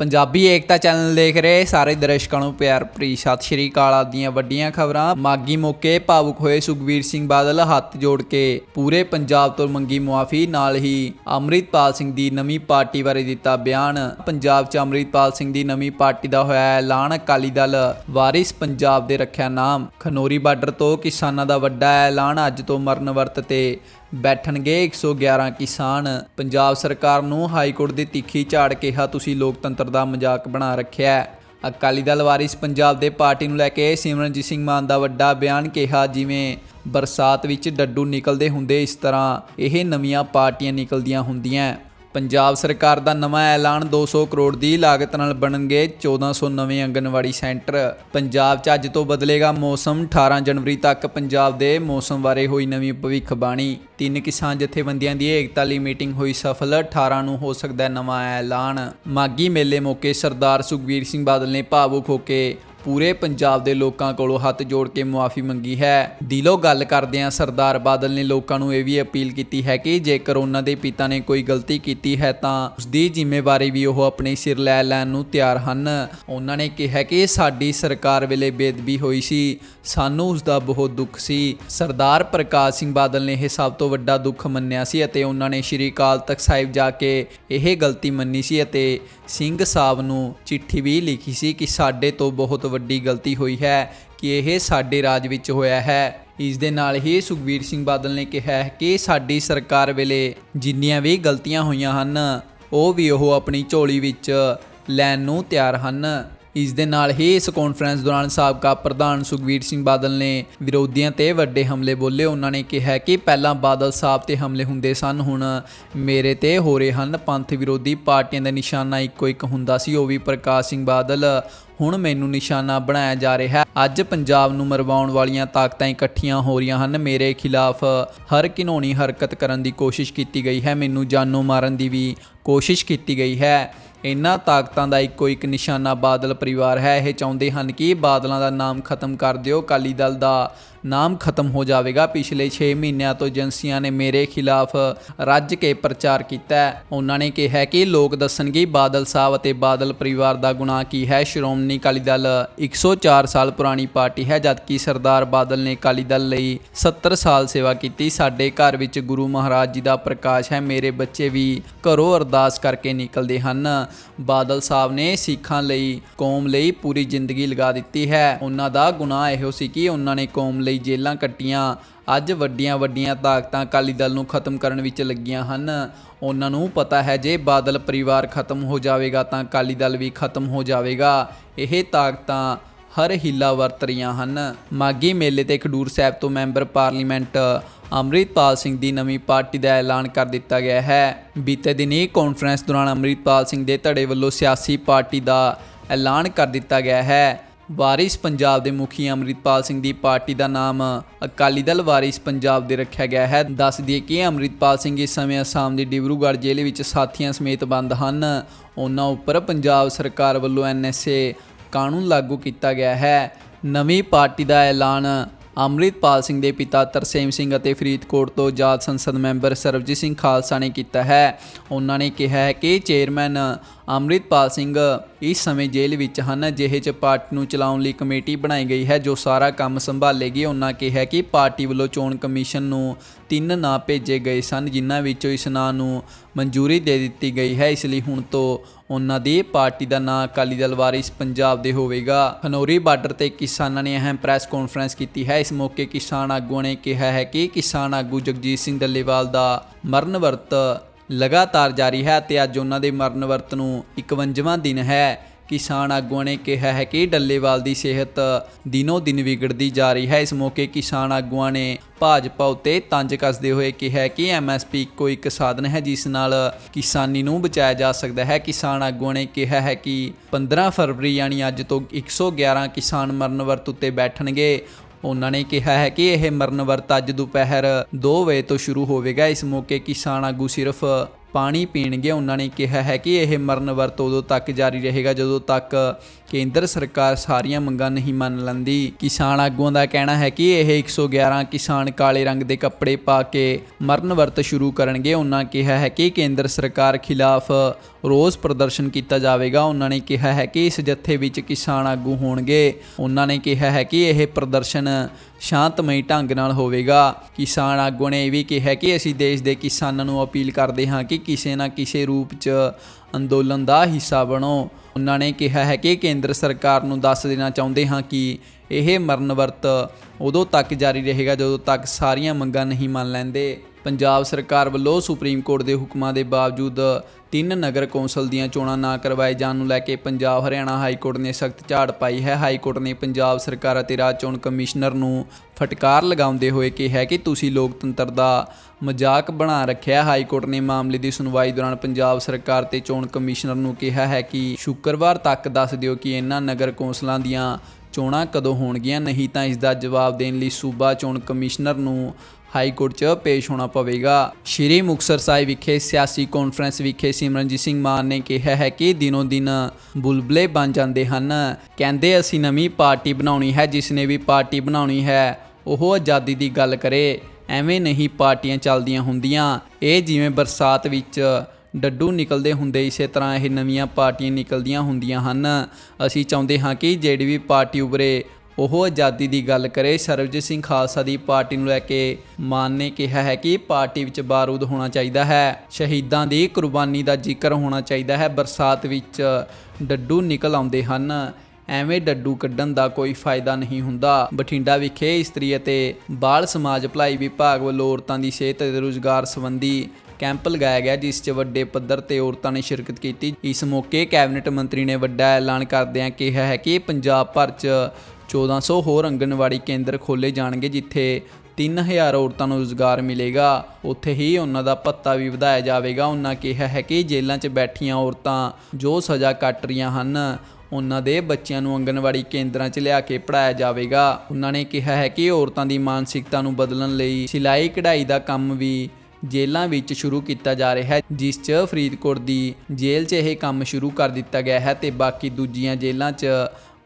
ਪੰਜਾਬੀ ਏਕਤਾ channel ਦੇਖ ਰਹੇ ਸਾਰੇ ਦਰਸ਼ਕਾਂ ਨੂੰ ਪਿਆਰ ਭਰੀ। ਸਤਿ ਸ਼੍ਰੀ ਅਕਾਲ ਆਦੀਆਂ ਵੱਡੀਆਂ ਖਬਰਾਂ। ਮਾਗੀ ਮੌਕੇ ਭਾਵੁਕ ਹੋਏ ਸੁਖਵੀਰ ਸਿੰਘ ਬਾਦਲ ਹੱਥ ਜੋੜ ਕੇ ਪੂਰੇ ਪੰਜਾਬ ਤੋਂ ਮੰਗੀ ਮੁਆਫੀ। ਨਾਲ ਹੀ ਅੰਮ੍ਰਿਤਪਾਲ ਸਿੰਘ ਦੀ ਨਵੀਂ ਪਾਰਟੀ ਬਾਰੇ ਦਿੱਤਾ ਬਿਆਨ। ਪੰਜਾਬ 'ਚ ਅੰਮ੍ਰਿਤਪਾਲ ਸਿੰਘ ਦੀ ਨਵੀਂ ਪਾਰਟੀ ਦਾ ਹੋਇਆ ਐਲਾਨ। ਅਕਾਲੀ ਦਲ ਵਾਰਿਸ ਪੰਜਾਬ ਦੇ ਰੱਖਿਆ ਨਾਮ। ਖਨੋਰੀ ਬਾਰਡਰ ਤੋਂ ਕਿਸਾਨਾਂ ਦਾ ਵੱਡਾ ਐਲਾਨ। ਅੱਜ ਤੋਂ ਮਰਨ ਵਰਤ ਤੇ ਬੈਠਣਗੇ। 111 ਕਿਸਾਨ ਪੰਜਾਬ ਸਰਕਾਰ ਨੂੰ ਹਾਈ ਕੋਰਟ ਦੀ ਤਿੱਖੀ ਝਾੜ ਕਿਹਾ, ਤੁਸੀਂ ਲੋਕਤੰਤਰ ਦਾ ਮਜ਼ਾਕ ਬਣਾ ਰੱਖਿਆ ਹੈ। ਅਕਾਲੀ ਦਲ ਵਾਰਿਸ ਪੰਜਾਬ ਦੇ ਪਾਰਟੀ ਨੂੰ ਲੈ ਕੇ ਸਿਮਰਨਜੀਤ ਸਿੰਘ ਮਾਨ ਦਾ ਵੱਡਾ ਬਿਆਨ ਕਿਹਾ, ਜਿਵੇਂ ਬਰਸਾਤ ਵਿੱਚ ਡੱਡੂ ਨਿਕਲਦੇ ਹੁੰਦੇ ਇਸ ਤਰ੍ਹਾਂ, ਇਹ ਨਵੀਆਂ ਪਾਰਟੀਆਂ ਨਿਕਲਦੀਆਂ ਹੁੰਦੀਆਂ ਪੰਜਾਬ ਸਰਕਾਰ ਦਾ ਨਵਾਂ ਐਲਾਨ 200 ਕਰੋੜ ਦੀ ਲਾਗਤ ਨਾਲ ਬਣਨਗੇ 1400 ਨਵੇਂ ਆਂਗਨਵਾੜੀ ਸੈਂਟਰ। ਪੰਜਾਬ 'ਚ ਅੱਜ ਤੋਂ ਬਦਲੇਗਾ ਮੌਸਮ 18 ਜਨਵਰੀ ਤੱਕ ਪੰਜਾਬ ਦੇ ਮੌਸਮ ਬਾਰੇ ਹੋਈ ਨਵੀਂ ਭਵਿੱਖਬਾਣੀ। ਤਿੰਨ ਕਿਸਾਨ ਜਥੇਬੰਦੀਆਂ ਦੀ ਏਕਤਾ ਲਈ ਮੀਟਿੰਗ ਹੋਈ ਸਫਲ 18 ਨੂੰ ਹੋ ਸਕਦਾ ਹੈ ਨਵਾਂ ਐਲਾਨ। ਮਾਗੀ ਮੇਲੇ ਮੌਕੇ ਸਰਦਾਰ ਸੁਖਬੀਰ ਸਿੰਘ ਬਾਦਲ ਨੇ ਭਾਵੁਕ ਹੋ ਕੇ ਪੂਰੇ ਪੰਜਾਬ ਦੇ ਲੋਕਾਂ ਕੋਲੋਂ ਹੱਥ ਜੋੜ ਕੇ ਮੁਆਫੀ ਮੰਗੀ ਹੈ। ਦਿਲੋਂ ਗੱਲ ਕਰਦਿਆਂ ਸਰਦਾਰ ਬਾਦਲ ਨੇ ਲੋਕਾਂ ਨੂੰ ਇਹ ਵੀ ਅਪੀਲ ਕੀਤੀ ਹੈ ਕਿ ਜੇਕਰ ਉਹਨਾਂ ਦੇ ਪਿਤਾ ਨੇ ਕੋਈ ਗਲਤੀ ਕੀਤੀ ਹੈ ਤਾਂ ਉਸ ਦੀ ਜ਼ਿੰਮੇਵਾਰੀ ਵੀ ਉਹ ਆਪਣੇ ਸਿਰ ਲੈ ਲੈਣ ਨੂੰ ਤਿਆਰ ਹਨ। ਉਹਨਾਂ ਨੇ ਕਿਹਾ ਕਿ ਸਾਡੀ ਸਰਕਾਰ ਵੇਲੇ ਬੇਦਬੀ ਹੋਈ ਸੀ। ਸਾਨੂੰ ਉਸ ਦਾ ਬਹੁਤ ਦੁੱਖ ਸੀ। ਸਰਦਾਰ ਪ੍ਰਕਾਸ਼ ਸਿੰਘ ਬਾਦਲ ਨੇ ਇਹ ਸਭ ਤੋਂ ਵੱਡਾ ਦੁੱਖ ਮੰਨਿਆ ਸੀ ਅਤੇ ਉਹਨਾਂ ਨੇ ਸ਼੍ਰੀ ਅਕਾਲ ਤਖਤ ਸਾਹਿਬ ਜਾ ਕੇ ਇਹ ਗਲਤੀ ਮੰਨੀ ਸੀ ਅਤੇ ਸਿੰਘ ਸਾਹਿਬ ਨੂੰ ਚਿੱਠੀ ਵੀ ਲਿਖੀ ਸੀ ਕਿ ਸਾਡੇ ਤੋਂ ਬਹੁਤ ਵੱਡੀ ਗਲਤੀ ਹੋਈ ਹੈ, ਕਿ ਇਹ ਸਾਡੇ ਰਾਜ ਵਿੱਚ ਹੋਇਆ ਹੈ। ਇਸ ਦੇ ਨਾਲ ਹੀ ਸੁਖਬੀਰ ਸਿੰਘ ਬਾਦਲ ਨੇ ਕਿਹਾ ਕਿ ਸਾਡੀ ਸਰਕਾਰ ਵੇਲੇ ਜਿੰਨੀਆਂ ਵੀ ਗਲਤੀਆਂ ਹੋਈਆਂ ਹਨ, ਉਹ ਵੀ ਉਹ ਆਪਣੀ ਝੋਲੀ ਵਿੱਚ ਲੈਣ ਨੂੰ ਤਿਆਰ ਹਨ। ਇਸ ਦੇ ਨਾਲ ਹੀ ਇਸ ਕਾਨਫਰੰਸ ਦੌਰਾਨ ਸਾਬਕਾ ਪ੍ਰਧਾਨ ਸੁਖਬੀਰ ਸਿੰਘ ਬਾਦਲ ਨੇ ਵਿਰੋਧੀਆਂ ਤੇ ਵੱਡੇ ਹਮਲੇ ਬੋਲੇ। ਉਹਨਾਂ ਨੇ ਕਿਹਾ ਕਿ ਪਹਿਲਾਂ ਬਾਦਲ ਸਾਹਿਬ ਤੇ ਹਮਲੇ ਹੁੰਦੇ ਸਨ, ਹੁਣ ਮੇਰੇ ਤੇ ਹੋ ਰਹੇ ਹਨ। ਪੰਥ ਵਿਰੋਧੀ ਪਾਰਟੀਆਂ ਦਾ ਨਿਸ਼ਾਨਾ ਇੱਕੋ ਇੱਕ ਹੁੰਦਾ ਸੀ, ਉਹ ਵੀ ਪ੍ਰਕਾਸ਼ ਸਿੰਘ ਬਾਦਲ। ਹੁਣ ਮੈਨੂੰ ਨਿਸ਼ਾਨਾ ਬਣਾਇਆ ਜਾ ਰਿਹਾ ਹੈ। ਅੱਜ ਪੰਜਾਬ ਨੂੰ ਮਰਵਾਉਣ ਵਾਲੀਆਂ ਤਾਕਤਾਂ ਇਕੱਠੀਆਂ ਹੋ ਰਹੀਆਂ ਹਨ। ਮੇਰੇ ਖਿਲਾਫ ਹਰ ਘਿਨੌਣੀ ਹਰਕਤ ਕਰਨ ਦੀ ਕੋਸ਼ਿਸ਼ ਕੀਤੀ ਗਈ ਹੈ। ਮੈਨੂੰ ਜਾਨੋਂ ਮਾਰਨ ਦੀ ਵੀ ਕੋਸ਼ਿਸ਼ ਕੀਤੀ ਗਈ ਹੈ। ਇਹਨਾਂ ਤਾਕਤਾਂ ਦਾ ਇੱਕੋ ਇੱਕ ਨਿਸ਼ਾਨਾ ਬਾਦਲ ਪਰਿਵਾਰ ਹੈ। ਇਹ ਚਾਹੁੰਦੇ ਹਨ ਕਿ ਬਾਦਲਾਂ ਦਾ ਨਾਮ ਖਤਮ ਕਰ ਦਿਓ। ਅਕਾਲੀ ਦਲ ਦਾ ਨਾਮ ਖਤਮ ਹੋ ਜਾਵੇਗਾ। ਪਿਛਲੇ 6 ਮਹੀਨਿਆਂ ਤੋਂ ਏਜੰਸੀਆਂ ਨੇ ਮੇਰੇ ਖਿਲਾਫ ਰੱਜ ਕੇ ਪ੍ਰਚਾਰ ਕੀਤਾ ਉਹਨਾਂ ਨੇ ਕਿਹਾ ਕਿ ਲੋਕ ਦੱਸਣਗੇ, ਬਾਦਲ ਸਾਹਿਬ ਅਤੇ ਬਾਦਲ ਪਰਿਵਾਰ ਦਾ ਗੁਨਾਹ ਕੀ ਹੈ? ਸ਼੍ਰੋਮਣੀ ਅਕਾਲੀ ਦਲ 104 ਸਾਲ ਪੁਰਾਣੀ ਪਾਰਟੀ ਹੈ, ਜਦਕਿ ਸਰਦਾਰ ਬਾਦਲ ਨੇ ਅਕਾਲੀ ਦਲ ਲਈ 70 ਸਾਲ ਸੇਵਾ ਕੀਤੀ। ਸਾਡੇ ਘਰ ਵਿੱਚ ਗੁਰੂ ਮਹਾਰਾਜ ਜੀ ਦਾ ਪ੍ਰਕਾਸ਼ ਹੈ, ਮੇਰੇ ਬੱਚੇ ਵੀ ਘਰੋਂ ਅਰਦਾਸ ਕਰਕੇ ਨਿਕਲਦੇ ਹਨ। ਬਾਦਲ ਸਾਹਿਬ ਨੇ ਸਿੱਖਾਂ ਲਈ ਕੌਮ ਲਈ ਪੂਰੀ ਜ਼ਿੰਦਗੀ ਲਗਾ ਦਿੱਤੀ ਹੈ। ਉਹਨਾਂ ਦਾ ਗੁਨਾਹ ਇਹੋ ਸੀ ਕਿ ਉਹਨਾਂ ਨੇ ਕੌਮ ਲਈ ਜੇਲ੍ਹਾਂ ਕੱਟੀਆਂ। ਅੱਜ ਵੱਡੀਆਂ ਵੱਡੀਆਂ ਤਾਕਤਾਂ ਅਕਾਲੀ ਦਲ ਨੂੰ ਖਤਮ ਕਰਨ ਵਿੱਚ ਲੱਗੀਆਂ ਹਨ। ਉਹਨਾਂ ਨੂੰ ਪਤਾ ਹੈ, ਜੇ ਬਾਦਲ ਪਰਿਵਾਰ ਖਤਮ ਹੋ ਜਾਵੇਗਾ ਤਾਂ ਅਕਾਲੀ ਦਲ ਵੀ ਖਤਮ ਹੋ ਜਾਵੇਗਾ। ਇਹ ਤਾਕਤਾਂ ਹਰ ਹੀਲਾ ਵਰਤ ਰਹੀਆਂ ਹਨ। ਮਾਗੀ ਮੇਲੇ ਤੇ ਖਡੂਰ ਸਾਹਿਬ ਤੋਂ ਮੈਂਬਰ ਪਾਰਲੀਮੈਂਟ ਅੰਮ੍ਰਿਤਪਾਲ ਸਿੰਘ ਦੀ ਨਵੀਂ ਪਾਰਟੀ ਦਾ ਐਲਾਨ ਕਰ ਦਿੱਤਾ ਗਿਆ ਹੈ। ਬੀਤੇ ਦਿਨ ਇਹ ਕਾਨਫਰੰਸ ਦੌਰਾਨ ਅੰਮ੍ਰਿਤਪਾਲ ਸਿੰਘ ਦੇ ਧੜੇ ਵੱਲੋਂ ਸਿਆਸੀ ਪਾਰਟੀ ਦਾ ਐਲਾਨ ਕਰ ਦਿੱਤਾ ਗਿਆ ਹੈ। ਵਾਰਿਸ ਪੰਜਾਬ ਦੇ ਮੁਖੀ ਅੰਮ੍ਰਿਤਪਾਲ ਸਿੰਘ ਦੀ ਪਾਰਟੀ ਦਾ ਨਾਮ ਅਕਾਲੀ ਦਲ ਵਾਰਿਸ ਪੰਜਾਬ ਦੇ ਰੱਖਿਆ ਗਿਆ ਹੈ। ਦੱਸ ਦਈਏ ਕਿ ਅੰਮ੍ਰਿਤਪਾਲ ਸਿੰਘ ਇਸ ਸਮੇਂ ਅਸਾਮ ਦੇ ਡਿਬਰੂਗੜ੍ਹ ਜ਼ਿਲ੍ਹੇ ਵਿੱਚ ਸਾਥੀਆਂ ਸਮੇਤ ਬੰਦ ਹਨ। ਉਹਨਾਂ ਉੱਪਰ ਪੰਜਾਬ ਸਰਕਾਰ ਵੱਲੋਂ ਐਨਐਸਏ ਕਾਨੂੰਨ ਲਾਗੂ ਕੀਤਾ ਗਿਆ ਹੈ। ਨਵੀਂ ਪਾਰਟੀ ਦਾ ਐਲਾਨ ਅੰਮ੍ਰਿਤਪਾਲ ਸਿੰਘ ਦੇ ਪਿਤਾ ਤਰਸੇਮ ਸਿੰਘ ਅਤੇ ਫਰੀਦਕੋਟ ਤੋਂ ਆਜ਼ਾਦ ਸੰਸਦ ਮੈਂਬਰ ਸਰਬਜੀਤ ਸਿੰਘ ਖਾਲਸਾ ਨੇ ਕੀਤਾ ਹੈ। ਉਹਨਾਂ ਨੇ ਕਿਹਾ ਹੈ ਕਿ ਚੇਅਰਮੈਨ ਅੰਮ੍ਰਿਤਪਾਲ ਸਿੰਘ ਇਸ ਸਮੇਂ ਜੇਲ੍ਹ ਵਿੱਚ ਹਨ। ਜਿਹੇ ਚ ਪਾਰਟੀ ਨੂੰ ਚਲਾਉਣ ਲਈ ਕਮੇਟੀ ਬਣਾਈ ਗਈ ਹੈ, ਜੋ ਸਾਰਾ ਕੰਮ ਸੰਭਾਲੇਗੀ। ਉਹਨਾਂ ਕਿਹਾ ਕਿ ਪਾਰਟੀ ਵੱਲੋਂ ਚੋਣ ਕਮਿਸ਼ਨ ਨੂੰ ਤਿੰਨ ਨਾਂ ਭੇਜੇ ਗਏ ਸਨ, ਜਿਨ੍ਹਾਂ ਵਿੱਚੋਂ ਇਸ ਨਾਂ ਨੂੰ ਮਨਜ਼ੂਰੀ ਦੇ ਦਿੱਤੀ ਗਈ ਹੈ। ਇਸ ਲਈ ਹੁਣ ਤੋਂ ਉਹਨਾਂ ਦੀ ਪਾਰਟੀ ਦਾ ਨਾਂ ਅਕਾਲੀ ਦਲ ਵਾਰਿਸ ਪੰਜਾਬ ਦੇ ਹੋਵੇਗਾ। ਖਨੌਰੀ ਬਾਰਡਰ ਤੇ ਕਿਸਾਨਾਂ ਨੇ ਅਹਿਮ ਪ੍ਰੈਸ ਕਾਨਫਰੰਸ ਕੀਤੀ ਹੈ। ਇਸ ਮੌਕੇ ਕਿਸਾਨ ਆਗੂਆਂ ਨੇ ਕਿਹਾ ਹੈ ਕਿ ਕਿਸਾਨ ਆਗੂ ਜਗਜੀਤ ਸਿੰਘ ਦੱਲੇਵਾਲ ਦਾ ਮਰਨ ਵਰਤ ਲਗਾਤਾਰ ਜਾਰੀ ਹੈ ਤੇ ਅੱਜ ਉਹਨਾਂ ਦੇ ਮਰਨ ਵਰਤ ਨੂੰ 51ਵਾਂ ਦਿਨ ਹੈ। ਕਿਸਾਨ ਆਗੂਆਂ ਨੇ ਕਿਹਾ ਹੈ ਕਿ ਡੱਲੇਵਾਲ ਦੀ ਸਿਹਤ ਦਿਨੋ ਦਿਨ ਵਿਗੜਦੀ ਜਾ ਰਹੀ ਹੈ। ਇਸ ਮੌਕੇ ਕਿਸਾਨ ਆਗੂਆਂ ਨੇ ਭਾਜਪਾ ਉੱਤੇ ਤੰਜ ਕੱਸਦੇ ਹੋਏ ਕਿਹਾ ਕਿ ਐਮਐਸਪੀ ਇੱਕੋ ਇੱਕ ਸਾਧਨ ਹੈ, ਜਿਸ ਨਾਲ ਕਿਸਾਨੀ ਨੂੰ ਬਚਾਇਆ ਜਾ ਸਕਦਾ ਹੈ। ਕਿਸਾਨ ਆਗੂਆਂ ਨੇ ਕਿਹਾ ਹੈ ਕਿ 15 ਫਰਵਰੀ ਯਾਨੀ ਅੱਜ ਤੋਂ 111 ਕਿਸਾਨ ਮਰਨ ਵਰਤ ਉੱਤੇ ਬੈਠਣਗੇ। ਉਹਨਾਂ ਨੇ ਕਿਹਾ ਹੈ ਕਿ ਇਹ ਮਰਨ ਵਰਤ ਅੱਜ ਦੁਪਹਿਰ 2 ਵਜੇ ਤੋਂ ਸ਼ੁਰੂ ਹੋਵੇਗਾ। ਇਸ ਮੌਕੇ ਕਿਸਾਨ ਆਗੂ ਸਿਰਫ ਪਾਣੀ ਪੀਣਗੇ। ਉਹਨਾਂ ਨੇ ਕਿਹਾ ਹੈ ਕਿ ਇਹ ਮਰਨ ਵਰਤ ਉਦੋਂ ਤੱਕ ਜਾਰੀ ਰਹੇਗਾ ਜਦੋਂ ਤੱਕ ਕੇਂਦਰ ਸਰਕਾਰ ਸਾਰੀਆਂ ਮੰਗਾਂ ਨਹੀਂ ਮੰਨ ਲੈਂਦੀ। ਕਿਸਾਨ ਆਗੂਆਂ ਦਾ ਕਹਿਣਾ ਹੈ ਕਿ ਇਹ 111 ਕਿਸਾਨ ਕਾਲੇ ਰੰਗ ਦੇ ਕੱਪੜੇ ਪਾ ਕੇ ਮਰਨ ਵਰਤ ਸ਼ੁਰੂ ਕਰਨਗੇ। ਉਹਨਾਂ ਕਿਹਾ ਹੈ ਕਿ ਕੇਂਦਰ ਸਰਕਾਰ ਖਿਲਾਫ ਰੋਸ ਪ੍ਰਦਰਸ਼ਨ ਕੀਤਾ ਜਾਵੇਗਾ। ਉਹਨਾਂ ਨੇ ਕਿਹਾ ਹੈ ਕਿ ਇਸ ਜੱਥੇ ਵਿੱਚ ਕਿਸਾਨ ਆਗੂ ਹੋਣਗੇ। ਉਹਨਾਂ ਨੇ ਕਿਹਾ ਹੈ ਕਿ ਇਹ ਪ੍ਰਦਰਸ਼ਨ ਸ਼ਾਂਤਮਈ ਢੰਗ ਨਾਲ ਹੋਵੇਗਾ। ਕਿਸਾਨ ਆਗੂ ਨੇ ਇਹ ਵੀ ਕਿਹਾ ਕਿ ਅਸੀਂ ਦੇਸ਼ ਦੇ ਕਿਸਾਨਾਂ ਨੂੰ ਅਪੀਲ ਕਰਦੇ ਹਾਂ ਕਿ ਕਿਸੇ ਨਾ ਕਿਸੇ ਰੂਪ 'ਚ ਅੰਦੋਲਨ ਦਾ ਹਿੱਸਾ ਬਣੋ। ਉਹਨਾਂ ਨੇ ਕਿਹਾ ਹੈ ਕਿ ਕੇਂਦਰ ਸਰਕਾਰ ਨੂੰ ਦੱਸ ਦੇਣਾ ਚਾਹੁੰਦੇ ਹਾਂ ਕਿ ਇਹ ਮਰਨ ਵਰਤ ਉਦੋਂ ਤੱਕ ਜਾਰੀ ਰਹੇਗਾ ਜਦੋਂ ਤੱਕ ਸਾਰੀਆਂ ਮੰਗਾਂ ਨਹੀਂ ਮੰਨ ਲੈਂਦੇ। ਪੰਜਾਬ ਸਰਕਾਰ ਵੱਲੋਂ ਸੁਪਰੀਮ ਕੋਰਟ ਦੇ ਹੁਕਮਾਂ ਦੇ ਬਾਵਜੂਦ ਤਿੰਨ ਨਗਰ ਕੌਂਸਲ ਦੀਆਂ ਚੋਣਾਂ ਨਾ ਕਰਵਾਏ ਜਾਣ ਨੂੰ ਲੈ ਕੇ ਪੰਜਾਬ ਹਰਿਆਣਾ ਹਾਈ ਕੋਰਟ ਨੇ ਸਖਤ ਝਾੜ ਪਾਈ ਹੈ। ਹਾਈ ਕੋਰਟ ਨੇ ਪੰਜਾਬ ਸਰਕਾਰ ਅਤੇ ਰਾਜ ਚੋਣ ਕਮਿਸ਼ਨਰ ਨੂੰ ਫਟਕਾਰ ਲਗਾਉਂਦੇ ਹੋਏ ਕਿਹਾ ਕਿ ਤੁਸੀਂ ਲੋਕਤੰਤਰ ਦਾ ਮਜ਼ਾਕ ਬਣਾ ਰੱਖਿਆ ਹਾਈ ਕੋਰਟ ਨੇ ਮਾਮਲੇ ਦੀ ਸੁਣਵਾਈ ਦੌਰਾਨ ਪੰਜਾਬ ਸਰਕਾਰ ਤੇ ਚੋਣ ਕਮਿਸ਼ਨਰ ਨੂੰ ਕਿਹਾ ਹੈ ਕਿ ਸ਼ੁੱਕਰਵਾਰ ਤੱਕ ਦੱਸ ਦਿਓ ਕਿ ਇਹਨਾਂ ਨਗਰ ਕੌਂਸਲਾਂ ਦੀਆਂ ਚੋਣਾਂ ਕਦੋਂ ਹੋਣਗੀਆਂ। ਨਹੀਂ ਤਾਂ ਇਸ ਦਾ ਜਵਾਬ ਦੇਣ ਲਈ ਸੂਬਾ ਚੋਣ ਕਮਿਸ਼ਨਰ ਨੂੰ ਹਾਈ ਕੋਰਟ 'ਚ ਪੇਸ਼ ਹੋਣਾ ਪਵੇਗਾ। ਸ਼੍ਰੀ ਮੁਕਤਸਰ ਸਾਹਿਬ ਵਿਖੇ ਸਿਆਸੀ ਕਾਨਫਰੰਸ ਵਿਖੇ ਸਿਮਰਨਜੀਤ ਸਿੰਘ ਮਾਨ ਨੇ ਕਿਹਾ ਹੈ ਕਿ ਦਿਨੋ ਦਿਨ ਬੁਲਬਲੇ ਬਣ ਜਾਂਦੇ ਹਨ। ਕਹਿੰਦੇ ਅਸੀਂ ਨਵੀਂ ਪਾਰਟੀ ਬਣਾਉਣੀ ਹੈ, ਜਿਸ ਨੇ ਵੀ ਪਾਰਟੀ ਬਣਾਉਣੀ ਹੈ, ਉਹ ਆਜ਼ਾਦੀ ਦੀ ਗੱਲ ਕਰੇ। ਐਵੇਂ ਨਹੀਂ ਪਾਰਟੀਆਂ ਚੱਲਦੀਆਂ ਹੁੰਦੀਆਂ। ਇਹ ਜਿਵੇਂ ਬਰਸਾਤ ਵਿੱਚ ਡੱਡੂ ਨਿਕਲਦੇ ਹੁੰਦੇ, ਇਸੇ ਤਰ੍ਹਾਂ ਇਹ ਨਵੀਆਂ ਪਾਰਟੀਆਂ ਨਿਕਲਦੀਆਂ ਹੁੰਦੀਆਂ ਹਨ। ਅਸੀਂ ਚਾਹੁੰਦੇ ਹਾਂ ਕਿ ਜਿਹੜੀ ਵੀ ਪਾਰਟੀ ਉਭਰੇ ਉਹ ਆਜ਼ਾਦੀ ਦੀ ਗੱਲ ਕਰੇ। ਸਰਬਜੀਤ ਸਿੰਘ ਖਾਲਸਾ ਦੀ ਪਾਰਟੀ ਨੂੰ ਲੈ ਕੇ ਮਾਨ ਨੇ ਕਿਹਾ ਹੈ ਕਿ ਪਾਰਟੀ ਵਿੱਚ ਬਾਰੂਦ ਹੋਣਾ ਚਾਹੀਦਾ ਹੈ। ਸ਼ਹੀਦਾਂ ਦੀ ਕੁਰਬਾਨੀ ਦਾ ਜ਼ਿਕਰ ਹੋਣਾ ਚਾਹੀਦਾ ਹੈ। ਬਰਸਾਤ ਵਿੱਚ ਡੱਡੂ ਨਿਕਲ ਆਉਂਦੇ ਹਨ। ਐਵੇਂ ਡੱਡੂ ਕੱਢਣ ਦਾ ਕੋਈ ਫਾਇਦਾ ਨਹੀਂ ਹੁੰਦਾ। ਬਠਿੰਡਾ ਵਿਖੇ ਇਸਤਰੀ ਅਤੇ ਬਾਲ ਸਮਾਜ ਭਲਾਈ ਵਿਭਾਗ ਵੱਲੋਂ ਔਰਤਾਂ ਦੀ ਸਿਹਤ ਅਤੇ ਰੁਜ਼ਗਾਰ ਸੰਬੰਧੀ ਕੈਂਪ ਲਗਾਇਆ ਗਿਆ, ਜਿਸ 'ਚ ਵੱਡੇ ਪੱਧਰ ਤੇ ਔਰਤਾਂ ਨੇ ਸ਼ਿਰਕਤ ਕੀਤੀ। ਇਸ ਮੌਕੇ ਕੈਬਨਿਟ ਮੰਤਰੀ ਨੇ ਵੱਡਾ ਐਲਾਨ ਕਰਦਿਆਂ ਕਿਹਾ ਹੈ ਕਿ ਪੰਜਾਬ ਭਰ 'ਚ 1400 ਹੋਰ ਆਂਗਣਵਾੜੀ ਕੇਂਦਰ ਖੋਲੇ ਜਾਣਗੇ, ਜਿੱਥੇ 3000 ਔਰਤਾਂ ਨੂੰ ਰੁਜ਼ਗਾਰ ਮਿਲੇਗਾ। ਉੱਥੇ ਹੀ ਉਹਨਾਂ ਦਾ ਭੱਤਾ ਵੀ ਵਧਾਇਆ ਜਾਵੇਗਾ। ਉਹਨਾਂ ਕਿਹਾ ਹੈ ਕਿ ਜੇਲ੍ਹਾਂ 'ਚ ਬੈਠੀਆਂ ਔਰਤਾਂ ਜੋ ਸਜ਼ਾ ਕੱਟ ਰਹੀਆਂ ਹਨ, ਉਹਨਾਂ ਦੇ ਬੱਚਿਆਂ ਨੂੰ ਆਂਗਣਵਾੜੀ ਕੇਂਦਰਾਂ 'ਚ ਲਿਆ ਕੇ ਪੜਾਇਆ ਜਾਵੇਗਾ। ਉਹਨਾਂ ਨੇ ਕਿਹਾ ਹੈ ਕਿ ਔਰਤਾਂ ਦੀ ਮਾਨਸਿਕਤਾ ਨੂੰ ਬਦਲਣ ਲਈ ਸਿਲਾਈ ਕਢਾਈ ਦਾ ਕੰਮ ਵੀ ਜੇਲ੍ਹਾਂ ਵਿੱਚ ਸ਼ੁਰੂ ਕੀਤਾ ਜਾ ਰਿਹਾ ਹੈ, ਜਿਸ 'ਚ ਫਰੀਦਕੋਟ ਦੀ ਜੇਲ੍ਹ 'ਚ ਇਹ ਕੰਮ ਸ਼ੁਰੂ ਕਰ ਦਿੱਤਾ ਗਿਆ ਹੈ ਤੇ ਬਾਕੀ ਦੂਜੀਆਂ ਜੇਲ੍ਹਾਂ 'ਚ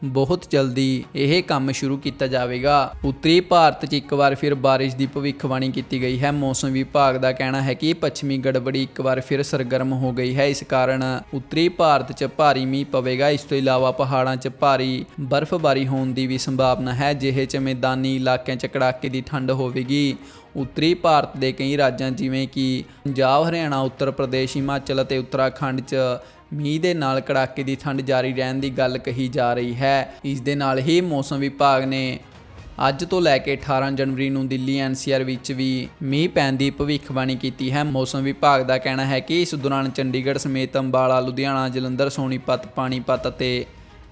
ਬਹੁਤ ਜਲਦੀ ਇਹ ਕੰਮ ਸ਼ੁਰੂ ਕੀਤਾ ਜਾਵੇਗਾ। ਉੱਤਰੀ ਭਾਰਤ 'ਚ ਇੱਕ ਵਾਰ ਫਿਰ ਬਾਰਿਸ਼ ਦੀ ਭਵਿੱਖਬਾਣੀ ਕੀਤੀ ਗਈ ਹੈ। ਮੌਸਮ ਵਿਭਾਗ ਦਾ ਕਹਿਣਾ ਹੈ ਕਿ ਪੱਛਮੀ ਗੜਬੜੀ ਇੱਕ ਵਾਰ ਫਿਰ ਸਰਗਰਮ ਹੋ ਗਈ ਹੈ। ਇਸ ਕਾਰਨ ਉੱਤਰੀ ਭਾਰਤ 'ਚ ਭਾਰੀ ਮੀਂਹ ਪਵੇਗਾ। ਇਸ ਤੋਂ ਇਲਾਵਾ ਪਹਾੜਾਂ 'ਚ ਭਾਰੀ ਬਰਫ਼ਬਾਰੀ ਹੋਣ ਦੀ ਵੀ ਸੰਭਾਵਨਾ ਹੈ। ਜਿਹੇ 'ਚ ਮੈਦਾਨੀ ਇਲਾਕਿਆਂ 'ਚ ਕੜਾਕੇ ਦੀ ਠੰਡ ਹੋਵੇਗੀ। ਉੱਤਰੀ ਭਾਰਤ ਦੇ ਕਈ ਰਾਜਾਂ ਜਿਵੇਂ ਕਿ ਪੰਜਾਬ, ਹਰਿਆਣਾ, ਉੱਤਰ ਪ੍ਰਦੇਸ਼, ਹਿਮਾਚਲ ਅਤੇ ਉੱਤਰਾਖੰਡ 'ਚ ਮੀਂਹ ਦੇ ਨਾਲ ਕੜਾਕੇ ਦੀ ਠੰਡ ਜਾਰੀ ਰਹਿਣ ਦੀ ਗੱਲ ਕਹੀ ਜਾ ਰਹੀ ਹੈ। ਇਸ ਦੇ ਨਾਲ ਹੀ ਮੌਸਮ ਵਿਭਾਗ ਨੇ ਅੱਜ ਤੋਂ ਲੈ ਕੇ 18 ਜਨਵਰੀ ਨੂੰ ਦਿੱਲੀ ਐਨਸੀਆਰ ਵਿੱਚ ਵੀ ਮੀਂਹ ਪੈਣ ਦੀ ਭਵਿੱਖਬਾਣੀ ਕੀਤੀ ਹੈ। ਮੌਸਮ ਵਿਭਾਗ ਦਾ ਕਹਿਣਾ ਹੈ ਕਿ ਇਸ ਦੌਰਾਨ ਚੰਡੀਗੜ੍ਹ ਸਮੇਤ ਅੰਬਾਲਾ, ਲੁਧਿਆਣਾ, ਜਲੰਧਰ, ਸੋਨੀਪਤ, ਪਾਣੀਪਤ ਅਤੇ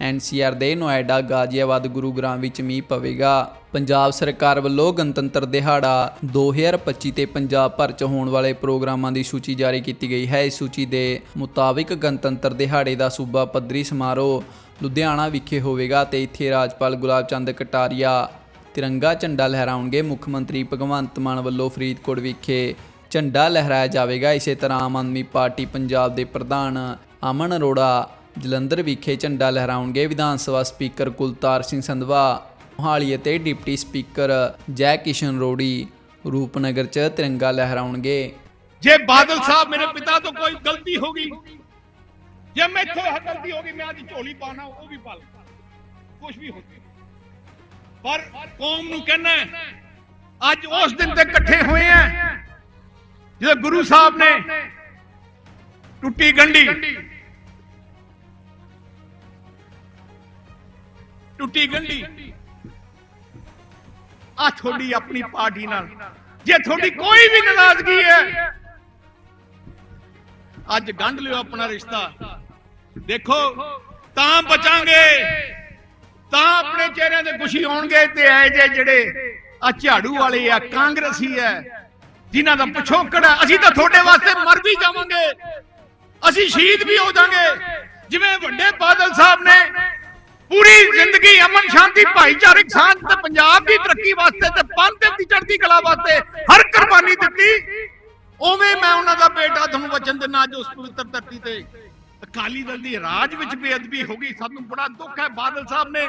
ਐਨਸੀਆਰ ਦੇ ਨੋਇਡਾ ਗਾਜ਼ੀਆਬਾਦ ਗੁਰੂਗ੍ਰਾਮ ਵਿੱਚ ਮੀਂਹ ਪਵੇਗਾ। ਪੰਜਾਬ ਸਰਕਾਰ ਵੱਲੋਂ ਗਣਤੰਤਰ ਦਿਹਾੜਾ 2025 ਤੇ ਪੰਜਾਬ ਭਰ 'ਚ ਹੋਣ ਵਾਲੇ ਪ੍ਰੋਗਰਾਮਾਂ ਦੀ ਸੂਚੀ ਜਾਰੀ ਕੀਤੀ ਗਈ ਹੈ। ਇਸ ਸੂਚੀ ਦੇ ਮੁਤਾਬਿਕ ਗਣਤੰਤਰ ਦਿਹਾੜੇ ਦਾ ਸੂਬਾ ਪੱਧਰੀ ਸਮਾਰੋਹ ਲੁਧਿਆਣਾ ਵਿਖੇ ਹੋਵੇਗਾ ਤੇ ਇੱਥੇ ਰਾਜਪਾਲ ਗੁਲਾਬ ਚੰਦ ਕਟਾਰੀਆ, ਤਿਰੰਗਾ ਝੰਡਾ ਲਹਿਰਾਉਣਗੇ। ਮੁੱਖ ਮੰਤਰੀ ਭਗਵੰਤ ਮਾਨ ਵੱਲੋਂ ਫਰੀਦਕੋਟ ਵਿਖੇ ਝੰਡਾ ਲਹਿਰਾਇਆ ਜਾਵੇਗਾ। ਇਸੇ ਤਰ੍ਹਾਂ ਆਮ ਆਦਮੀ ਪਾਰਟੀ ਪੰਜਾਬ ਦੇ ਪ੍ਰਧਾਨ ਅਮਨ ਅਰੋੜਾ ਜਲੰਧਰ ਵਿਖੇ ਝੰਡਾ ਲਹਿਰਾਉਣਗੇ ਵਿਧਾਨ ਸਭਾ ਸਪੀਕਰ ਕੁਲਤਾਰ ਸਿੰਘ ਸੰਧਵਾ, ਮੋਹਾਲੀ ਅਤੇ ਡਿਪਟੀ ਸਪੀਕਰ ਜੈ ਕਿਸ਼ਨ ਰੋੜੀ, ਰੂਪਨਗਰ 'ਚ ਤਿਰੰਗਾ ਲਹਿਰਾਉਣਗੇ। ਜੇ ਬਾਦਲ ਸਾਹਿਬ ਮੇਰੇ ਪਿਤਾ ਤੋਂ ਕੋਈ ਗਲਤੀ ਹੋ ਗਈ, ਜੇ ਮੈਥੋਂ ਗਲਤੀ ਹੋ ਗਈ, ਮੈਂ ਅੱਜ ਝੋਲੀ ਪਾਣਾ ਉਹ ਵੀ ਪਾ ਲਾਂ ਕੁਝ ਵੀ ਹੋ ਪਰ ਕੌਮ ਨੂੰ ਕਹਿਣਾ ਅੱਜ ਉਸ ਦਿਨ ਤੇ ਇਕੱਠੇ ਹੋਏ ਆ, ਜਦੋਂ ਗੁਰੂ ਸਾਹਿਬ ਨੇ ਟੁੱਟੀ ਗੰਢੀ ਟੁੱਟੀ ਗੰਢੀ। ਆ ਤੁਹਾਡੀ ਆਪਣੀ ਪਾਰਟੀ ਨਾਲ। ਜੇ ਤੁਹਾਡੀ ਕੋਈ ਵੀ ਨਾਰਾਜ਼ਗੀ ਹੈ, ਅੱਜ ਗੰਢ ਲਿਓ ਆਪਣਾ ਰਿਸ਼ਤਾ। ਦੇਖੋ, ਤਾਂ ਬਚਾਂਗੇ। ਤਾਂ ਆਪਣੇ ਚਿਹਰਿਆਂ ਤੇ ਖੁਸ਼ੀ ਆਉਣਗੇ ਤੇ ਐ ਜੇ ਜਿਹੜੇ ਆ ਝਾੜੂ ਵਾਲੇ ਆ, ਕਾਂਗਰਸੀ ਐ ਜਿਨ੍ਹਾਂ ਦਾ ਪਿਛੋਕੜ ਹੈ ਅਸੀਂ ਤਾਂ ਤੁਹਾਡੇ ਵਾਸਤੇ ਮਰ ਵੀ ਜਾਵਾਂਗੇ। ਅਸੀਂ ਸ਼ਹੀਦ ਵੀ ਹੋ ਜਾਾਂਗੇ ਜਿਵੇਂ ਵੱਡੇ ਬਾਦਲ ਸਾਹਿਬ ਨੇ ਪੂਰੀ ਜ਼ਿੰਦਗੀ ਅਮਨ ਸ਼ਾਂਤੀ ਭਾਈਚਾਰਕ ਸਾਂਝ ਤੇ ਪੰਜਾਬ ਦੀ ਤਰੱਕੀ ਵਾਸਤੇ ਤੇ ਪੰਥ ਦੀ ਚੜ੍ਹਦੀ ਕਲਾ ਵਾਸਤੇ ਹਰ ਕੁਰਬਾਨੀ ਦਿੱਤੀ। ਉਵੇਂ ਮੈਂ ਉਹਨਾਂ ਦਾ ਬੇਟਾ ਤੁਹਾਨੂੰ ਵਚਨ ਦਿੰਦਾ ਜੋ ਉਸ ਪਵਿੱਤਰ ਧਰਤੀ ਤੇ। ਅਕਾਲੀ ਦਲ ਦੀ ਰਾਜ ਵਿੱਚ ਬੇਅਦਬੀ ਹੋ ਗਈ, ਸਾਨੂੰ ਬੜਾ ਦੁੱਖ ਹੈ, ਬਾਦਲ ਸਾਹਿਬ ਨੇ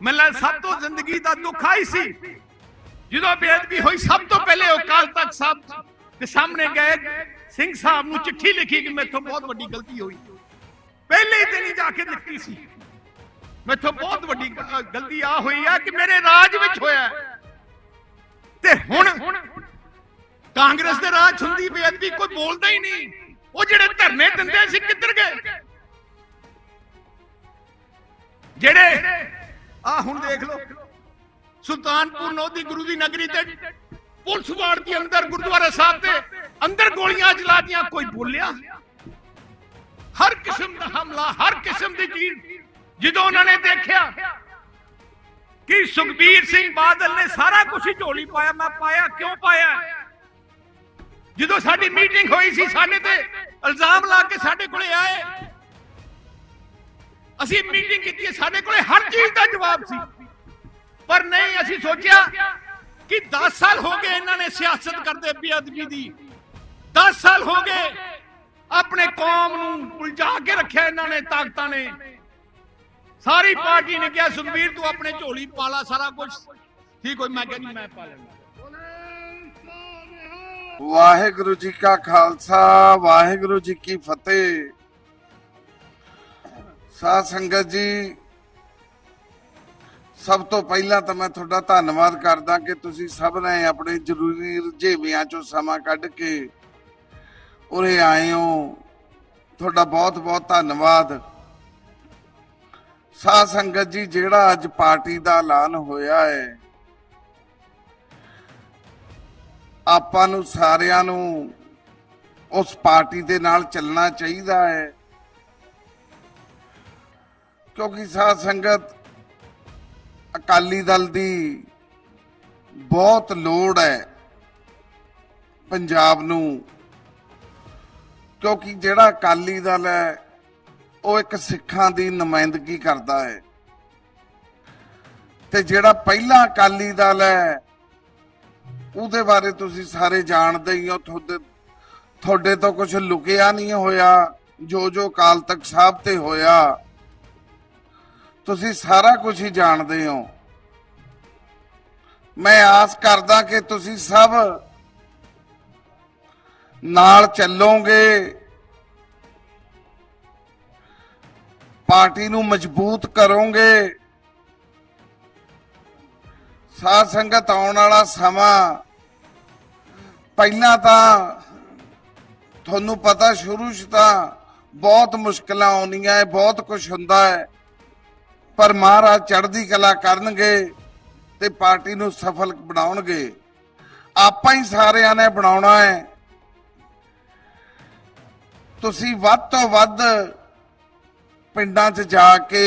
ਮੈਨੂੰ ਸਭ ਤੋਂ ਜ਼ਿੰਦਗੀ ਦਾ ਦੁੱਖ ਆਈ ਸੀ। ਜਦੋਂ ਬੇਅਦਬੀ ਹੋਈ, ਸਭ ਤੋਂ ਪਹਿਲੇ ਉਹ ਅਕਾਲ ਤਖਤ ਸਾਹਿਬ ਦੇ ਸਾਹਮਣੇ ਗਏ। ਸਿੰਘ ਸਾਹਿਬ ਨੂੰ ਚਿੱਠੀ ਲਿਖੀ ਕਿ ਮੇਥੋਂ ਬਹੁਤ ਵੱਡੀ ਗਲਤੀ ਹੋਈ। ਪਹਿਲੇ ਦਿਨ ਹੀ ਜਾ ਕੇ ਲਿਖਤੀ ਸੀ। ਮੈਥੋਂ ਬਹੁਤ ਵੱਡੀ ਗਲਤੀ ਆ ਹੋਈ ਆ ਕਿ ਮੇਰੇ ਰਾਜ ਵਿੱਚ ਹੋਇਆ ਤੇ ਹੁਣ ਕਾਂਗਰਸ ਦੇ ਰਾਜ ਹੁੰਦੀ ਬੇਅਦਬੀ ਕੋਈ ਬੋਲਦਾ ਹੀ ਨਹੀਂ। ਉਹ ਜਿਹੜੇ ਧਰਨੇ ਦਿੰਦੇ ਸੀ ਕਿੱਧਰ ਗਏ? ਜਿਹੜੇ ਆ ਹੁਣ ਦੇਖ ਲਓ, ਸੁਲਤਾਨਪੁਰ ਲੋਧੀ ਗੁਰੂ ਦੀ ਨਗਰੀ ਤੇ ਪੁਲਿਸ ਵਾੜ ਦੇ ਅੰਦਰ ਗੁਰਦੁਆਰਾ ਸਾਹਿਬ ਤੇ ਅੰਦਰ ਗੋਲੀਆਂ ਚਲਾ ਦੀਆਂ, ਕੋਈ ਬੋਲਿਆ? ਹਰ ਕਿਸਮ ਦਾ ਹਮਲਾ, ਹਰ ਕਿਸਮ ਦੀ ਚੀਜ਼। ਜਦੋਂ ਉਹਨਾਂ ਨੇ ਦੇਖਿਆ ਕਿ ਸੁਖਬੀਰ ਸਿੰਘ ਬਾਦਲ ਨੇ ਸਾਰਾ ਕੁਝ ਹੀ ਝੋਲੀ ਪਾਇਆ, ਮੈਂ ਪਾਇਆ, ਕਿਉਂ ਪਾਇਆ? ਜਦੋਂ ਸਾਡੀ ਮੀਟਿੰਗ ਹੋਈ ਸੀ ਸਾਡੇ ਤੇ ਇਲਜ਼ਾਮ ਲਾ ਕੇ ਸਾਡੇ ਕੋਲੇ ਆਏ, ਅਸੀਂ ਮੀਟਿੰਗ ਕੀਤੀ, ਸਾਡੇ ਕੋਲੇ ਹਰ ਚੀਜ਼ ਦਾ ਜਵਾਬ ਸੀ। ਪਰ ਨਹੀਂ, ਅਸੀਂ ਸੋਚਿਆ ਕਿ 10 ਸਾਲ ਹੋ ਗਏ ਇਹਨਾਂ ਨੇ ਸਿਆਸਤ ਕਰਦੇ ਬੇਅਦਬੀ ਦੀ। 10 ਸਾਲ ਹੋ ਗਏ, ਆਪਣੇ ਕੌਮ ਨੂੰ ਉਲਝਾ ਕੇ ਰੱਖਿਆ ਇਹਨਾਂ ਨੇ, ਤਾਕਤਾਂ ਨੇ। ਸਾਰੀ ਪਾਰਟੀ ਨੇ ਕਿਹਾ ਸੁਖਬੀਰ ਤੂੰ ਆਪਣੇ ਝੋਲੀ ਪਾਲਾ ਸਾਰਾ ਕੁਝ ਠੀਕ ਹੋਈ ਮੈਂ ਕਹਿੰਦੀ ਮੈਂ ਪਾ ਲੈਂਦਾ। ਵਾਹਿਗੁਰੂ ਜੀ ਕਾ ਖਾਲਸਾ ਵਾਹਿਗੁਰੂ ਜੀ ਕੀ ਫਤਿਹ। ਸਾਧ ਸੰਗਤ ਜੀ ਸਭ ਤੋਂ ਪਹਿਲਾਂ ਤਾਂ ਮੈਂ ਤੁਹਾਡਾ ਧੰਨਵਾਦ ਕਰਦਾ ਕਿ ਤੁਸੀਂ ਸਭ ਨੇ ਆਪਣੇ ਜ਼ਰੂਰੀ ਰੁਝੇਵਿਆਂ ਚੋਂ ਸਮਾਂ ਕੱਢ ਕੇ ਉਰੇ ਆਏ ਹੋ। ਤੁਹਾਡਾ ਬਹੁਤ ਬਹੁਤ ਧੰਨਵਾਦ। ਸਾਧ ਸੰਗਤ ਜੀ, ਜਿਹੜਾ ਅੱਜ ਪਾਰਟੀ ਦਾ ਐਲਾਨ ਹੋਇਆ ਹੈ, ਆਪਾਂ ਨੂੰ ਸਾਰਿਆਂ ਨੂੰ ਉਸ ਪਾਰਟੀ ਦੇ ਨਾਲ ਚੱਲਣਾ ਚਾਹੀਦਾ ਹੈ। ਕਿਉਂਕਿ ਸਾਧ ਸੰਗਤ ਅਕਾਲੀ ਦਲ ਦੀ ਬਹੁਤ ਲੋੜ ਹੈ ਪੰਜਾਬ ਨੂੰ। ਕਿਉਂਕਿ ਜਿਹੜਾ ਅਕਾਲੀ ਦਲ ਹੈ ਉਹ ਇੱਕ ਸਿੱਖਾਂ ਦੀ ਨੁਮਾਇੰਦਗੀ ਕਰਦਾ ਹੈ। ਤੇ ਜਿਹੜਾ ਪਹਿਲਾ ਅਕਾਲੀ ਦਲ ਹੈ, ਉਹਦੇ ਬਾਰੇ ਤੁਸੀਂ ਸਾਰੇ ਜਾਣਦੇ ਹੀ ਹੋ। ਤੁਹਾਡੇ ਤੁਹਾਡੇ ਤੋਂ ਕੁਝ ਲੁਕਿਆ ਨਹੀਂ ਹੋਇਆ। ਜੋ ਜੋ ਕਾਲ ਤੱਕ ਸਾਹਿਬ ਤੇ ਹੋਇਆ, ਤੁਸੀਂ ਸਾਰਾ ਕੁਝ ਹੀ ਜਾਣਦੇ ਹੋ। ਮੈਂ ਆਸ ਕਰਦਾ ਕਿ ਤੁਸੀਂ ਸਭ ਨਾਲ ਚੱਲੋਗੇ। ਪਾਰਟੀ ਨੂੰ ਮਜ਼ਬੂਤ ਕਰੋਗੇ। ਸਾਧ ਸੰਗਤ ਆਉਣ ਵਾਲਾ ਸਮਾਂ ਪਹਿਲਾਂ ਤਾਂ ਤੁਹਾਨੂੰ ਪਤਾ ਸ਼ੁਰੂ 'ਚ ਤਾਂ ਬਹੁਤ ਮੁਸ਼ਕਲਾਂ ਆਉਂਦੀਆਂ ਹੈ ਬਹੁਤ ਕੁਝ ਹੁੰਦਾ ਹੈ ਪਰ ਮਹਾਰਾਜ ਚੜ੍ਹਦੀ ਕਲਾ ਕਰਨਗੇ ਤੇ ਪਾਰਟੀ ਨੂੰ ਸਫਲ ਬਣਾਉਣਗੇ। ਆਪਾਂ ਹੀ ਸਾਰਿਆਂ ਨੇ ਬਣਾਉਣਾ ਹੈ ਤੁਸੀਂ ਵੱਧ ਤੋਂ ਵੱਧ ਪਿੰਡਾਂ 'ਚ ਜਾ ਕੇ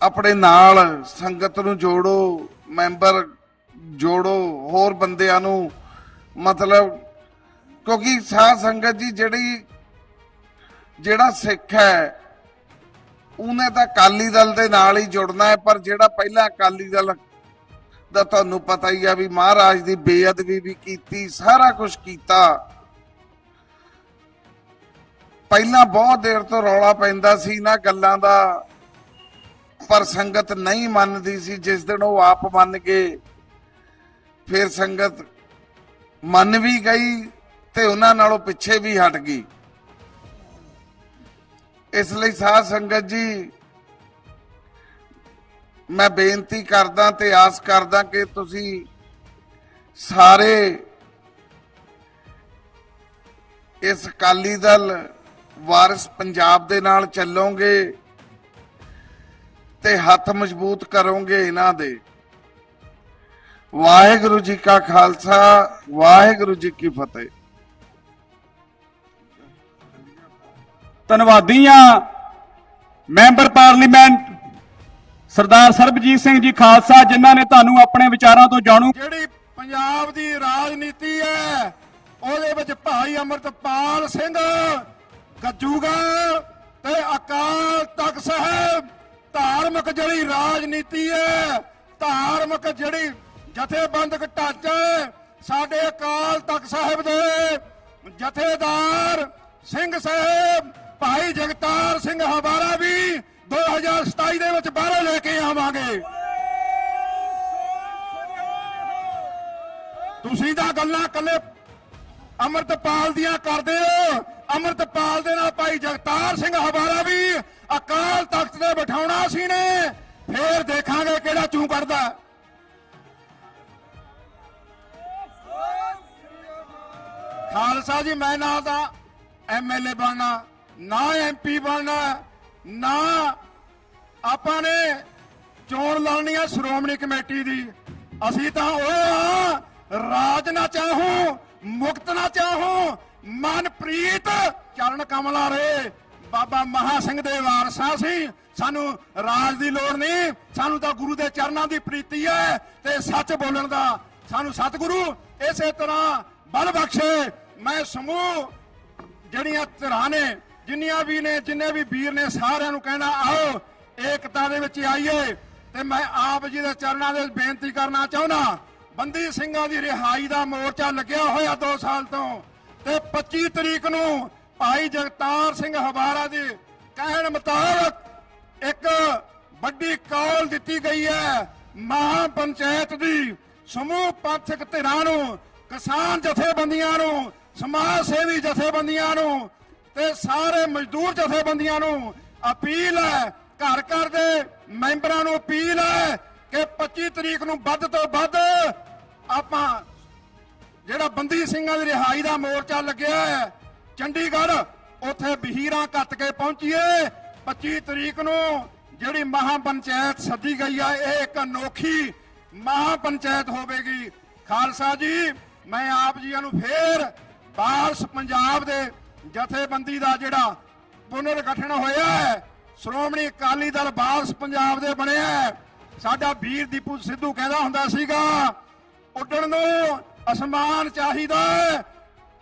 ਆਪਣੇ ਨਾਲ ਸੰਗਤ ਨੂੰ ਜੋੜੋ, ਮੈਂਬਰ ਜੋੜੋ, ਹੋਰ ਬੰਦਿਆਂ ਨੂੰ ਮਤਲਬ ਕਿਉਂਕਿ ਸਾਧ ਸੰਗਤ ਜੀ ਜਿਹੜੀ ਜਿਹੜਾ ਸਿੱਖ ਹੈ, ਉਹਨੇ ਤਾਂ ਅਕਾਲੀ ਦਲ ਦੇ ਨਾਲ ਹੀ ਜੁੜਨਾ ਹੈ, ਪਰ ਜਿਹੜਾ ਪਹਿਲਾਂ ਅਕਾਲੀ ਦਲ ਦਾ ਤੁਹਾਨੂੰ ਪਤਾ ਹੀ ਆ ਵੀ ਮਹਾਰਾਜ ਦੀ ਬੇਅਦਬੀ ਵੀ ਕੀਤੀ, ਸਾਰਾ ਕੁਝ ਕੀਤਾ। ਪਹਿਲਾਂ ਬਹੁਤ ਦੇਰ ਤੋਂ ਰੌਲਾ ਪੈਂਦਾ ਸੀ ਨਾ ਗੱਲਾਂ ਦਾ। ਪਰ ਸੰਗਤ ਨਹੀਂ ਮੰਨਦੀ ਸੀ, ਜਿਸ ਦਿਨ ਉਹ ਆਪ ਮੰਨ ਗਏ ਫਿਰ ਸੰਗਤ ਮੰਨ ਵੀ ਗਈ ਤੇ ਉਹਨਾਂ ਨਾਲੋਂ ਪਿੱਛੇ ਵੀ ਹਟ ਗਈ। ਇਸ ਲਈ ਸਾਧ ਸੰਗਤ ਜੀ, ਮੈਂ ਬੇਨਤੀ ਕਰਦਾ ਤੇ ਆਸ ਕਰਦਾ ਕਿ ਤੁਸੀਂ ਸਾਰੇ ਇਸ ਅਕਾਲੀ ਦਲ ਵਾਰਿਸ ਪੰਜਾਬ ਦੇ ਨਾਲ ਚੱਲੋਗੇ ਤੇ ਹੱਥ ਮਜ਼ਬੂਤ ਕਰੋਗੇ ਇਹਨਾਂ ਦੇ। ਵਾਹਿਗੁਰੂ ਜੀ ਕਾ ਖਾਲਸਾ, ਵਾਹਿਗੁਰੂ ਜੀ ਕੀ ਫਤਿਹ। ਧੰਨਵਾਦੀ ਆ ਮੈਂਬਰ ਪਾਰਲੀਮੈਂਟ ਸਰਦਾਰ ਸਰਬਜੀਤ ਸਿੰਘ ਜੀ ਖਾਲਸਾ, ਜਿਨ੍ਹਾਂ ਨੇ ਤੁਹਾਨੂੰ ਆਪਣੇ ਵਿਚਾਰਾਂ ਤੋਂ ਜਾਣੂ ਜਿਹੜੀ ਪੰਜਾਬ ਦੀ ਰਾਜਨੀਤੀ ਹੈ, ਉਹਦੇ ਵਿੱਚ ਭਾਈ ਅਮਰਤਪਾਲ ਸਿੰਘ ਗੱਜੂਗਰ ਤੇ ਅਕਾਲ ਤਖਤ ਸਾਹਿਬ, ਧਾਰਮਿਕ ਜਿਹੜੀ ਰਾਜਨੀਤੀ ਹੈ, ਧਾਰਮਿਕ ਜਿਹੜੀ ਜਥੇਬੰਦਕ ਢਾਂਚਾ ਸਾਡੇ ਅਕਾਲ ਤਖਤ ਸਾਹਿਬ ਦੇ ਜਥੇਦਾਰ ਸਿੰਘ ਸਾਹਿਬ, ਭਾਈ ਜਗਤਾਰ ਸਿੰਘ ਹਵਾਰਾ ਵੀ 2027 ਦੇ ਵਿੱਚ ਬਾਹਰੋਂ ਲੈ ਕੇ ਆਵਾਂਗੇ। ਤੁਸੀਂ ਤਾਂ ਗੱਲਾਂ ਕੱਲੇ ਅਮਰਤਪਾਲ ਦੀਆਂ ਕਰਦੇ ਹੋ। ਅਮਰਤਪਾਲ ਦੇ ਨਾਲ ਭਾਈ ਜਗਤਾਰ ਸਿੰਘ ਹਵਾਰਾ ਵੀ ਅਕਾਲ ਤਖਤ ਤੇ ਬਿਠਾਉਣਾ ਸੀ ਨੇ। ਫੇਰ ਦੇਖਾਂਗੇ ਕਿਹੜਾ ਚੂੰ ਕੱਢਦਾ। ਖਾਲਸਾ ਜੀ, ਮੈਂ ਨਾ ਤਾਂ ਐਮਐਲਏ ਬਣਨਾ, ਨਾ ਐਮਪੀ ਬਣਨਾ, ਨਾ ਆਪਾਂ ਨੇ ਚੋਣ ਲੜਨੀ ਆ ਸ਼੍ਰੋਮਣੀ ਕਮੇਟੀ ਦੀ। ਅਸੀਂ ਤਾਂ ਉਹ ਆ ਰਾਜ ਨਾ ਚਾਹੂੰ, ਮੁਕਤ ਨਾ ਚਾਹੂੰ ਮਨਪ੍ਰੀਤ, ਚਰਨ ਕਮਲਾ ਰੇ ਬਾਬਾ ਮਹਾ ਸਿੰਘ ਦੇ ਵਾਰਸਾਂ ਸੀ ਸਾਨੂੰ ਰਾਜ ਦੀ ਲੋੜ ਨਹੀਂ। ਸਾਨੂੰ ਤਾਂ ਗੁਰੂ ਦੇ ਚਰਨਾਂ ਦੀ ਪ੍ਰੀਤੀ ਹੈ ਤੇ ਸੱਚ ਬੋਲਣ ਦਾ। ਸਾਨੂੰ ਸਤਿਗੁਰੂ ਇਸੇ ਤਰ੍ਹਾਂ ਬਲ ਬਖਸ਼ੇ। ਮੈਂ ਸਮੂਹ ਜਿਹੜੀਆਂ ਧਿਰਾਂ ਨੇ, ਜਿੰਨੀਆਂ ਵੀ ਨੇ, ਜਿੰਨੇ ਵੀ ਵੀਰ ਨੇ, ਸਾਰਿਆਂ ਨੂੰ ਕਹਿਣਾ, ਆਓ, ਏਕਤਾ ਦੇ ਵਿੱਚ ਆਈਏ। ਤੇ ਮੈਂ ਆਪ ਜੀ ਦੇ ਚਰਨਾਂ ਦੇ ਬੇਨਤੀ ਕਰਨਾ ਚਾਹੁੰਦਾ। ਬੰਦੀ ਸਿੰਘਾਂ ਦੀ ਰਿਹਾਈ ਦਾ ਮੋਰਚਾ ਲੱਗਿਆ ਹੋਇਆ 2 ਸਾਲ ਤੋਂ। ਤੇ 25 ਤਰੀਕ ਨੂੰ ਭਾਈ ਜਗਤਾਰ ਸਿੰਘ ਹਵਾਰਾ ਦੇ ਕਹਿਣ ਮੁਤਾਬਕ ਇੱਕ ਵੱਡੀ ਕਾਲ ਦਿੱਤੀ ਗਈ ਹੈ। ਮਹਾ ਪੰਚਾਇਤ ਦੀ ਸਮੂਹ ਪੰਥਕ ਧਿਰਾਂ ਨੂੰ, ਕਿਸਾਨ ਜਥੇਬੰਦੀਆਂ ਨੂੰ, ਸਮਾਜ ਸੇਵੀ ਜਥੇਬੰਦੀਆਂ ਨੂੰ ਤੇ ਸਾਰੇ ਮਜ਼ਦੂਰ ਜਥੇਬੰਦੀਆਂ ਨੂੰ ਅਪੀਲ ਹੈ, ਘਰ ਘਰ ਦੇ ਮੈਂਬਰਾਂ ਨੂੰ ਅਪੀਲ ਹੈ ਕਿ 25 ਤਰੀਕ ਨੂੰ ਵੱਧ ਤੋਂ ਵੱਧ ਆਪਾਂ ਜਿਹੜਾ ਬੰਦੀ ਸਿੰਘਾਂ ਦੀ ਰਿਹਾਈ ਦਾ ਮੋਰਚਾ ਲੱਗਿਆ ਹੈ, ਚੰਡੀਗੜ੍ਹ, ਉੱਥੇ ਬਹੀਰਾਂ ਕੱਤ ਕੇ ਪਹੁੰਚੀਏ। 25 ਤਰੀਕ ਨੂੰ ਜਿਹੜੀ ਮਹਾ ਪੰਚਾਇਤ ਸੱਦੀ ਗਈ ਆ, ਇਹ ਇੱਕ ਅਨੋਖੀ ਮਹਾ ਪੰਚਾਇਤ ਹੋਵੇਗੀ। ਖਾਲਸਾ ਜੀ, ਮੈਂ ਆਪ ਜੀਆਂ ਨੂੰ ਫੇਰ ਬਾਰਸ ਪੰਜਾਬ ਦੇ ਜਥੇਬੰਦੀ ਦਾ ਜਿਹੜਾ ਪੁਨਰ ਗਠਨ ਹੋਇਆ ਹੈ, ਸ਼੍ਰੋਮਣੀ ਅਕਾਲੀ ਦਲ ਬਾਰਸ ਪੰਜਾਬ ਦੇ ਬਣਿਆ ਸਾਡਾ ਵੀਰ ਦੀਪੂ ਸਿੱਧੂ ਕਹਿੰਦਾ ਹੁੰਦਾ ਸੀਗਾ, ਉੱਡਣ ਨੂੰ ਅਸਮਾਨ ਚਾਹੀਦਾ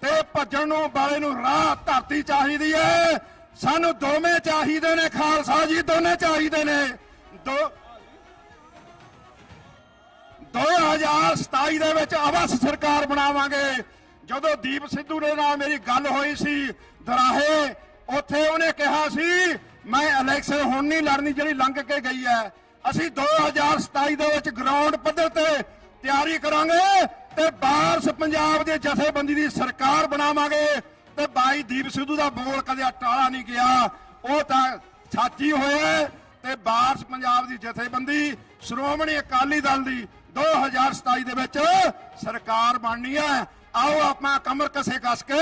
ਤੇ ਭੱਜਣ ਨੂੰ, ਬਾਲੇ ਨੂੰ ਰਾਹ ਧਰਤੀ ਚਾਹੀਦੀ ਹੈ। ਸਾਨੂੰ ਦੋਵੇਂ ਚਾਹੀਦੇ ਨੇ, ਖਾਲਸਾ ਜੀ, ਦੋਨੇ ਚਾਹੀਦੇ ਨੇ। ਦੋ 2027 ਦੇ ਵਿੱਚ ਅਵਸ ਸਰਕਾਰ ਬਣਾਵਾਂਗੇ। ਜਦੋਂ ਦੀਪ ਸਿੱਧੂ ਦੇ ਨਾਲ ਮੇਰੀ ਗੱਲ ਹੋਈ ਸੀ, ਦਰਾਹੇ, ਉੱਥੇ ਉਹਨੇ ਕਿਹਾ ਸੀ, ਮੈਂ ਇਲੈਕਸ਼ਨ ਹੁਣ ਨਹੀਂ ਲੜਨੀ, ਜਿਹੜੀ ਲੰਘ ਕੇ ਗਈ ਹੈ। ਅਸੀਂ 2027 ਦੇ ਵਿੱਚ ਗਰਾਊਂਡ ਪੱਧਰ ਤੇ ਤਿਆਰੀ ਕਰਾਂਗੇ ਤੇ ਬਾਰਸ ਪੰਜਾਬ ਦੇ ਜਥੇਬੰਦੀ ਦੀ ਸਰਕਾਰ ਬਣਾਵਾਂਗੇ। ਤੇ ਬਾਈ ਦੀਪ ਸਿੱਧੂ ਦਾ ਬੋਲ ਕਦੇ ਟਾਲਾ ਨਹੀਂ ਗਿਆ। ਉਹ ਤਾਂ ਸਾਚੀ ਹੋਇਆ ਤੇ ਬਾਰਸ ਪੰਜਾਬ ਦੀ ਜਥੇਬੰਦੀ, ਸ਼੍ਰੋਮਣੀ ਅਕਾਲੀ ਦਲ ਦੀ 2027 ਦੇ ਵਿੱਚ ਸਰਕਾਰ ਬਣਨੀ ਹੈ। ਆਓ ਆਪਾਂ ਕਮਰ ਕਸੇ ਕੱਸ ਕੇ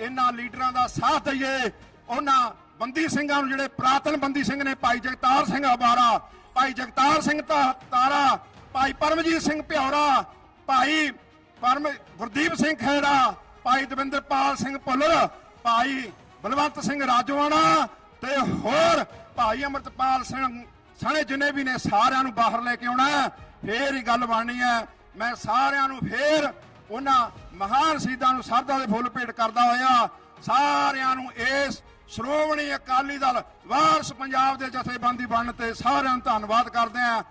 ਇਹਨਾਂ ਲੀਡਰਾਂ ਦਾ ਸਾਥ ਦਈਏ। ਉਹਨਾਂ ਬੰਦੀ ਸਿੰਘਾਂ ਨੂੰ ਜਿਹੜੇ ਪ੍ਰਾਤਨ ਬੰਦੀ ਸਿੰਘ ਨੇ, ਭਾਈ ਜਗਤਾਰ ਸਿੰਘ ਹਵਾਰਾ ਭਾਈ ਜਗਤਾਰ ਸਿੰਘ ਤਾਰਾ, ਭਾਈ ਪਰਮਜੀਤ ਸਿੰਘ ਪਿਉਰਾ ਭਾਈ ਪਰਮ ਗੁਰਦੀਪ ਸਿੰਘ ਖੇੜਾ, ਭਾਈ ਦਵਿੰਦਰਪਾਲ ਸਿੰਘ ਭੁੱਲਰ, ਭਾਈ ਬਲਵੰਤ ਸਿੰਘ ਰਾਜਵਾਨਾ ਤੇ ਹੋਰ ਭਾਈ ਅਮਰਤਪਾਲ ਸਿੰਘ ਸਣੇ ਜਿੰਨੇ ਵੀ ਨੇ ਸਾਰਿਆਂ ਨੂੰ ਬਾਹਰ ਲੈ ਕੇ ਆਉਣਾ ਫੇਰ ਹੀ ਗੱਲ ਬਣਨੀ ਹੈ। ਮੈਂ ਸਾਰਿਆਂ ਨੂੰ ਫੇਰ ਉਹਨਾਂ ਮਹਾਨ ਸ਼ਹੀਦਾਂ ਨੂੰ ਸਰਦਾ ਦੇ ਫੁੱਲ ਭੇਟ ਕਰਦਾ ਹੋਇਆ। ਸਾਰਿਆਂ ਨੂੰ ਇਸ ਸ਼੍ਰੋਮਣੀ ਅਕਾਲੀ ਦਲ, ਵਾਰਸ ਪੰਜਾਬ ਦੇ ਜਥੇਬੰਦੀ ਬਣਨ ਤੇ ਸਾਰਿਆਂ ਨੂੰ ਧੰਨਵਾਦ ਕਰਦੇ ਹਾਂ।